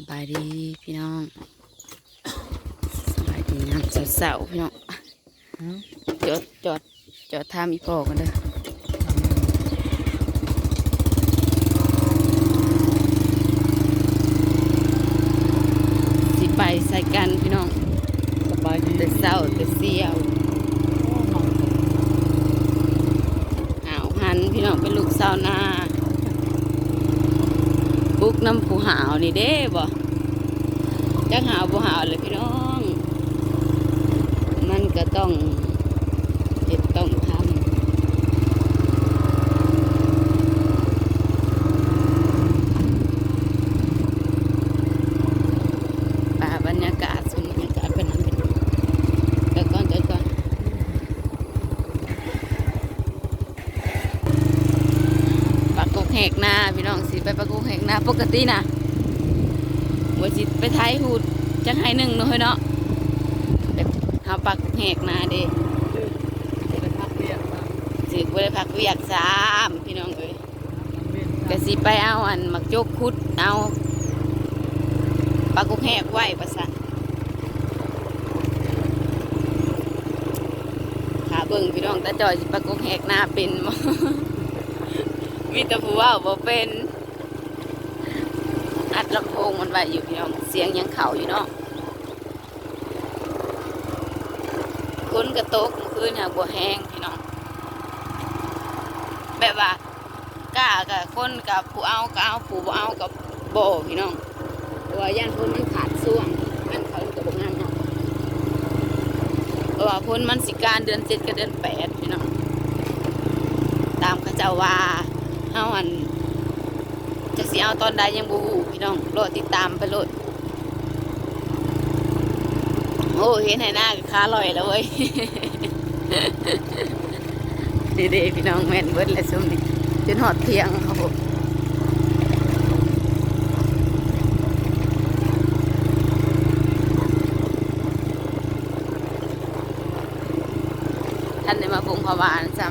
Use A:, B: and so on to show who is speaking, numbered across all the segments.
A: สบายดีพี่น้อง สบายดีน้ำเสาๆพี่น้องจอดจอดจอดท่ามีพอกันเด้อสิไปใส่กันพี่น้อง
B: สบายดี
A: แต่เศร้าแต่เสียวหาวหันพี่น้องเป็นลูกสาวนา บุกน้ำผู้หาวนี่เด้บ่จักหาวผู้หาวเลยพี่น้อง มันก็ต้องเห็ดต้องทำป่าบรรยากาศสวนบรรยากาศเป็นอันเป็นเดี๋ยวก่อนเดี๋ยวก่อนปากกกแหกหน้าพี่น้อง ไปปากกกแหกหน้าปกตินะว่าสิไปไทยหูดจังให้หนึ่งเนาะเฮ้ยเนาะแบบหาปากแหกนาเด้
B: ไปพักเรียกมา
A: สิบ่ได้พักเวียกสามพี่น้องเอ้ยก็สิไปเอาอันมักจกคุดเอาปลากุกแหกไว้ประสะขาเบิ่งพี่น้องตาจอยปลากกแหกหน้าเป็นมีต่ผู้เว่าบ่เป็น อัดลำโพงมันไว้อยู่พี่น้องเสียงยังเข่าอยู่เนาะคนกระตกเมื่อคืนเนี่ยบัวแห้งพี่น้องแบบว่ากล้ากับคนกับผู้เอาก็เอาผู้บ่เอากับโบพี่น้องว่าย่านพ้นมันขาดส่วงอันเขากับบงามเนาะเพราะว่าพ้นมันสิการเดือนเจ็ดกับเดือนแปดพี่น้องตามเขาเจ้าว่าเฮาอัน จะสิเอาตอนใดยังบ่ฮู้พี่น้องรอติดตามไปโลดโอ้เห็นให้หน้าก็ขาลอยแล้วเว้ยดีๆพี่น้องแม่นเบิดเลยซุ่มนี่จนหอดเที่ยงครับผมท่านได้มาปรุงข้าวานซ้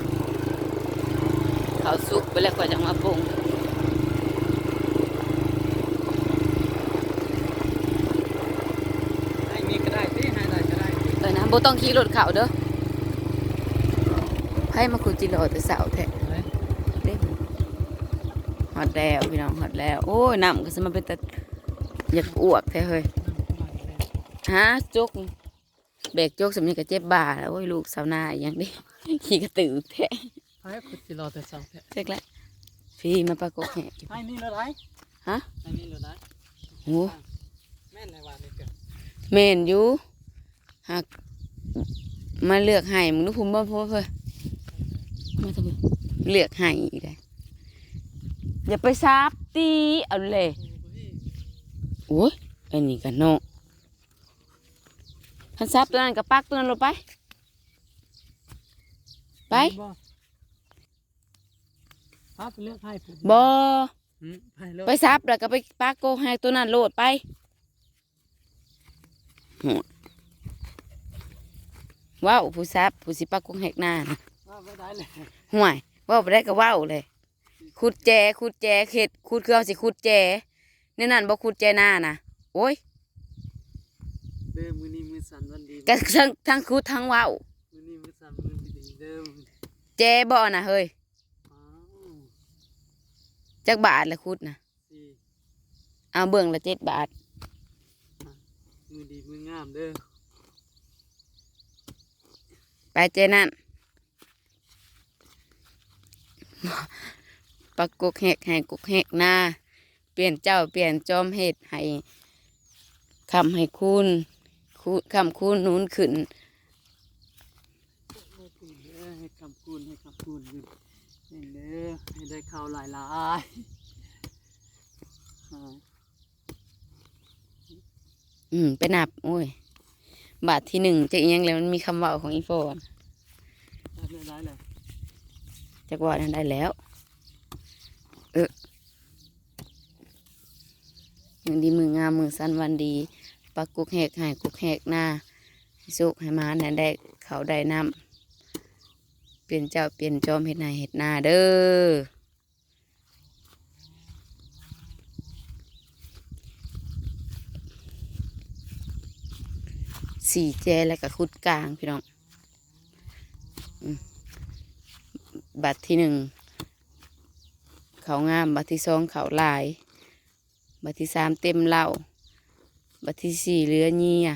A: ำเขาวสุกไปแล้วก็จะมาปรุง
B: ให้มีก็ได้ที่ให้ได้ก็ได้
A: เออนะโบต้องขี่รถเขาเด้อให้มาคุยจิโร่แต่เสาแท้
B: เฮ้ย
A: เด้หอดแล้วพี่น้องหอดแล้ว โอ้ยน้ำก็สมาเป็นแต่อยากอ้วกแท้เฮ้ยฮะจกเบรกจกสำนีก็เจ็บบ่าแล้วโอ้ยลูกสาวนาอหย่างนี้ขี่กระตือแท้
B: ให้คุณจิรอแต่สองแท้
A: เช็คแล้วพี่มาประกบแหก
B: ให้นี่เลยได้
A: ฮะ
B: ให้นี่เลยได้
A: โอ้
B: แม่นในวันนี้เกิด
A: เมนอยู่หัก มาเลือกให้มึงนึกภูมิบ่พูดเพื่อมาทำไมเลือกให้อีกได้อย่าไปซับตีเอาเลยโอ้ยอันนี้กันเนาะคันซับตัวนั้นกับปักตัวนั้นลงไป ไป
B: ครับเลือกให้ผม
A: บอ
B: อืมไปเลย
A: ไปซับแล้วก็ไปปักโกให้ตัวนั้นโหลดไปโหด ว้าวผู้ซับผู้สิปักโกงแหกหน้านะ
B: ว่าไม่ได้เลย
A: ห่วยว่าวไปได้ก็ว่าวเลยขุดแจขุดแจเข็ดขุดเครื่องสิขุดแจในนั่นบ่ขุดแจหน้านะโอ้ย
B: เดิมมือนี้มือสั่นวันดี
A: ก็ทั้งทั้งขุดทั้งว่าว
B: มือนี้มือสั่นมือดีเดิม
A: แจบ่นะเฮ้ย
B: อ้าว
A: จักบาทละขุดนะ
B: สี่
A: เอาเบิ่งละเจ็ดบาท
B: มือดีมืองามเด้อ
A: ไปเจนั่นปักกกแหกให้กกแหกหน้า เปลี่ยนเจ้าเปลี่ยนจอมเห็ดให้คำให้คูณคูณคำคูณนู้นขึ้น
B: เด้อให้คำคูณให้คำคูณขึ้นนี่เด้อให้ได้ข้าวหลายหลายๆอ่า
A: อืมไปนับโอ้ย บาทที่หนึ่งจะเอียงแล้วมันมีคำเว่าของอีโฟน
B: ได้เลยได้เลย
A: จักว่านั้นได้แล้วเออยังดีมืองามมือสั้นวันดีปักกุกแหกให้กุกแหกหน้าให้สุกให้มานั่นได้เขาได้น้ำเปลี่ยนเจ้าเปลี่ยนจอมเห็ดนาเห็ดนาเด้อ สี่แจแล้วก็คุดกลางพี่น้องอืมบัตรที่หนึ่งเขางาม บัตรที่สองเขาลาย บัตรที่สามเต็มเหล่าบัตรที่สี่เรือเงีย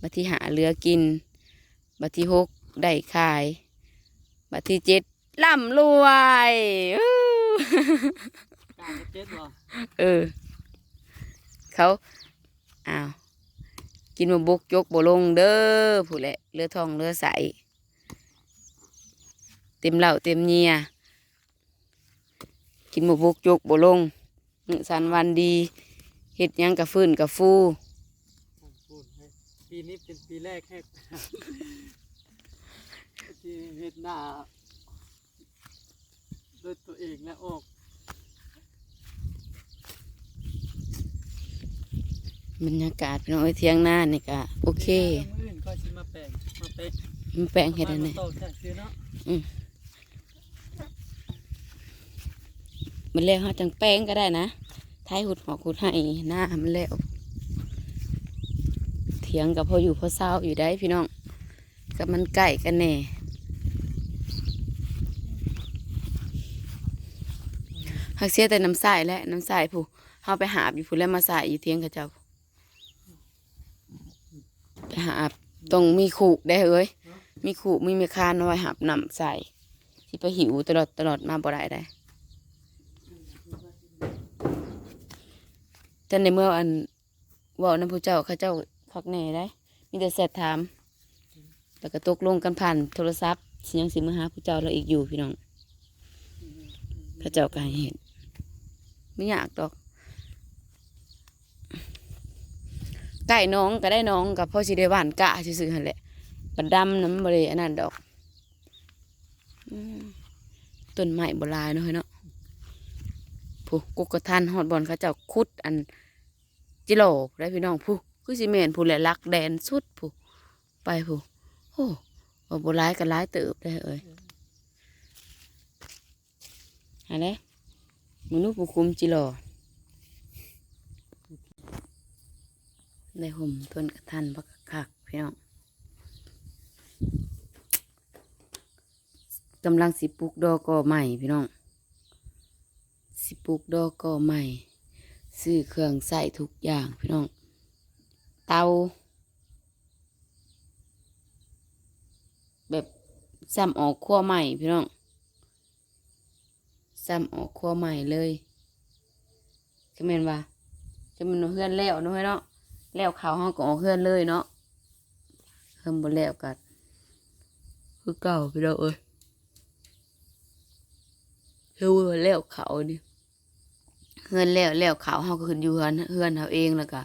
A: บัตรที่หาเรือกิน บัตรที่หกได้ขาย บัตรที่เจ็ดร่ำรวยอู้
B: กลางเจ็ดบ่
A: เออ เขาอ้าว กินมาบุกยกบ่ลงเด้อผู้แหละเรือทองเรือใส เต็มเหล่าเต็มเนียกินมาบุกยกบ่ลงสันวันดีเฮ็ดยังกับฟื้นกับฟู
B: ปีนี้เป็นปีแรกแหกที่เฮ็ดหน้าด้วยตัวเองและออก
A: บรรยากาศพี่น้องเอ้ยเที่ยงหน้านี่ก็โอเค
B: มื้ออื่นก็สิมาแปลงมาเป๊ะ
A: มันแปลงเฮ็ดอัน
B: มา
A: นี้
B: ตอจากซื้อเนาะ
A: มันแล้วเฮาจังแป้งก็ได้นะท้ายหุดหอกหุดให้หน้ามันแล้วเถียงกับพออยู่พอเศร้าอยู่ได้พี่น้องกับมันใกล้กันแน่หักเสียแต่น้ำใสแหละน้ำใสผู้เฮาไปหาบอยู่ผู้แล้วมาใส่อยู่เทียงกับเจ้า หาบต้องมีขู่ได้เอ้ยมีขู่มีเมคานเอาไว้หาบน้ำใส่สิไปหิวตลอดตลอดมาบ่ได้ได้แต่ในเมื่ออันว่าน้ำผู้เจ้าข้าเจ้าพักแหน่ได้ มีแต่แสดถามแล้วก็ตกลงกันผ่านโทรศัพท์สิยังสิมาหาผู้เจ้าเราอีกอยู่พี่น้องข้าเจ้าก็เห็นไม่อยากดอก ไก่น้องก็ได้น้องกับพ่อสิได้หวานกะซื่อๆหั่นแหละบัดดำน้ำบริอันนั้นดอกต้นไม้โบราณเนาะเฮ้ยเนาะผู้กุกกระทันฮอดบอลเขาเจ้าคุดอันจิโลกได้พี่น้องผู้คือสิเมนผู้แหละรักแดนสุดผู้ไปผู้โอ้ว่าบ่ร้ายกันร้ายเติบได้เอ้ยอะไรมนุษย์ผู้คุมจิโล ได้ห่มต้นกระทันพักคักพี่น้องกำลังสิปลูกดอกกอใหม่พี่น้อง สิปลูกดอกก็ใหม่ซื้อเครื่องใส่ทุกอย่างพี่น้อง เตาแบบซ้ำออกขั้วใหม่พี่น้องซ้ำออกขั้วใหม่เลยก็แม่นว่าจะมันเฮือนแล้วเนาะเนาะ แล้วเขาวห้องก็ออกเฮือนเลยเนาะเฮือนบ่แล้วกันคือเก่าพี่น้อเอ้ยเฮือนแล้วเขานี่เฮือนแล้วแล้วเขาวเฮาก็ขึ้นอยู่เฮือนเฮือนเฮาเองแล้วก็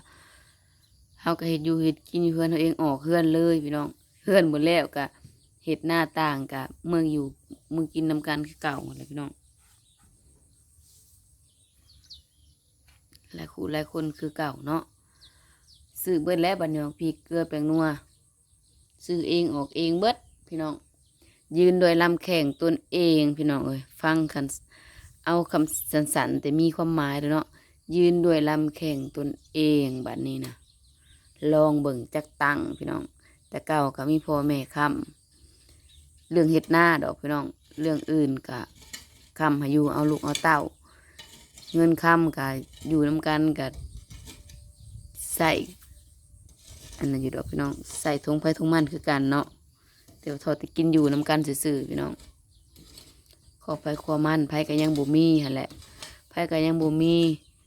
A: เฮาก็เฮ็ดอยู่เฮ็ดกินอยู่เฮือนเฮาเองออกเฮือนเลยพี่น้องเฮือนหมดแล้วก็เฮ็ดหน้าต่างก็เมืองอยู่เมืองกินนำกันคือเก่าหมดเลยพี่น้องหลายคู่หลายคนคือเก่าเนาะ ซื้อเบิดแล้วบัดนี้พริกเกลือแป้งนัวซื้อเองออกเองเบิดพี่น้อง ยืนโดยลำแข่งตนเองพี่น้องเอ้ยฟังกันเอาคำสันๆแต่มีความหมายเลยเนาะยืนโดยลำแข่งตนเองบัดนี้นะลองเบิ่งจักตังพี่น้อง แต่เก่าก็มีพ่อแม่คำเรื่องเฮ็ดหน้าดอกพี่น้อง เรื่องอื่นก็คำห้อยู่เอาลูกเอาเต้า เงินคำก็อยู่น้ำกันก็ใส่ อันนั้นอยู่ดอกพี่น้องใส่ทงไผ่ทงมันคือกันเนาะเดี๋ยวทอดติกินอยู่น้ำกันซื่อๆพี่น้อง ขอไปขอมันไผ่ก็ยังบ่มีหั่นแหละไผ่ก็ยังบ่มี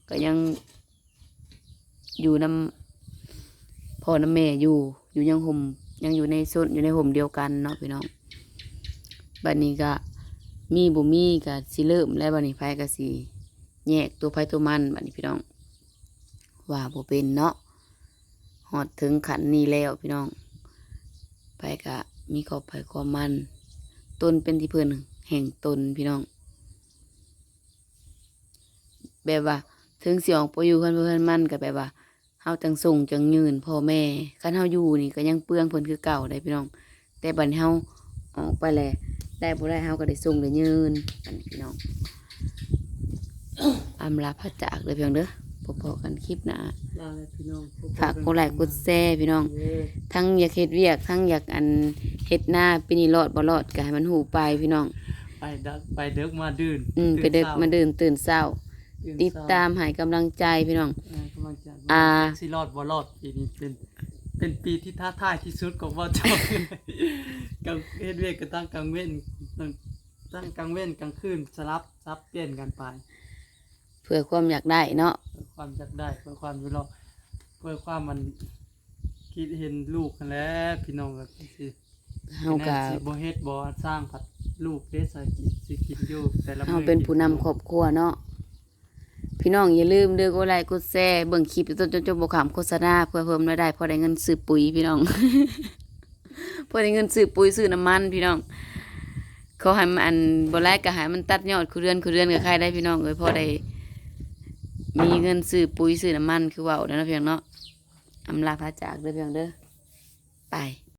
A: ก็ยังอยู่น้ำพ่อน้ำแม่อยู่อยู่ยังห่มยังอยู่ในโซนอยู่ในห่มเดียวกันเนาะพี่น้องบัดนี้ก็มีบ่มีก็สิเริ่มแล้วบัดนี้ไผก็สิแยกตัวไผตัวมันบัดนี้พี่น้อง ว่าบ่เป็นเนาะ อดถึงขันนี้แล้วพี่น้องไผก็มีขอบไผความมันต้นเป็นที่เพื่อนแห่งตนพี่น้อง แบบว่า ถึงเสียงปอยู่กันเพื่อนมันก็แบบว่าเฮาจังส่งจังยืนพ่อแม่คันเฮาอยู่นี่ก็ยังเปลืองเพิ่นคือเก่าได้พี่น้อง แต่บัดนี้เฮาออกไปแล้วได้บ่ได้เฮาก็ได้ส่งได้ยืนอันพี่น้องอำลาพระจากเลยเพียงเด้อ พอๆกันคลิปหน้า
B: ลาเลยพี่น้อง
A: ฝากกดไลค์กดแชร์พี่น้อง
B: เด้อ
A: ทั้งอยากเฮ็ดเวียก ทั้งอยากอันเฮ็ดหน้าปีนี้รอดบ่รอดก็ให้มันหูไปพี่น้อง
B: ไปดักไปเด็กมาดื่น
A: อืมไปเด็กมาเดินตื่นเช้า
B: ตื่น
A: ติด
B: เช้
A: ตามให้กำลังใจพี่น้อง
B: เออกำลังจะ
A: อ่า
B: สิรอดบ่รอดปีนี้เป็น เป็นปีที่ท้าทายที่สุดของว่าเจ้ากับเฮ็ดเวกก็ตั้งกลางเว้นตั้งตั้งกลางเว้นกลางคืนสลับซับเปลี่ยนกันไป
A: เพื่อความอยากได้เนาะ
B: เพื่อความอยากได้เพื่อความอยู่รอดเพื่อความมันคิดเห็นลูกกันแหล้วพี่น้องก็สิ
A: เฮาก็
B: สิบ่เฮ็ดบ่สร้างผัดลูกเด้สายกินสิกินอยู่แต่ละ
A: เฮา
B: มื้อ
A: เป็นผู้นำครอบครัวเนาะ พี่น้องอย่าลืมเด้อกดไลค์กดแชร์เบิ่งคลิปจนจนจนบ่ขามโฆษณาเพื่อเพิ่มรายได้พอได้เงินซื้อปุ๋ยพี่น้อง พอได้เงินซื้อปุ๋ยซื้อน้ำมันพี่น้อง เขาให้มันอันบ่ไลค์ก็ให้มันตัดยอดคือเดือนคือเดือนก็ใครได้พี่น้องเอ้ยพอได้ มีเงินซื้อปุ๋ยซื้อน้ำมันคือว่าแล้วเนาะพี่น้องเนาะอำลาพระจากเด้อพี่น้องเด้อไป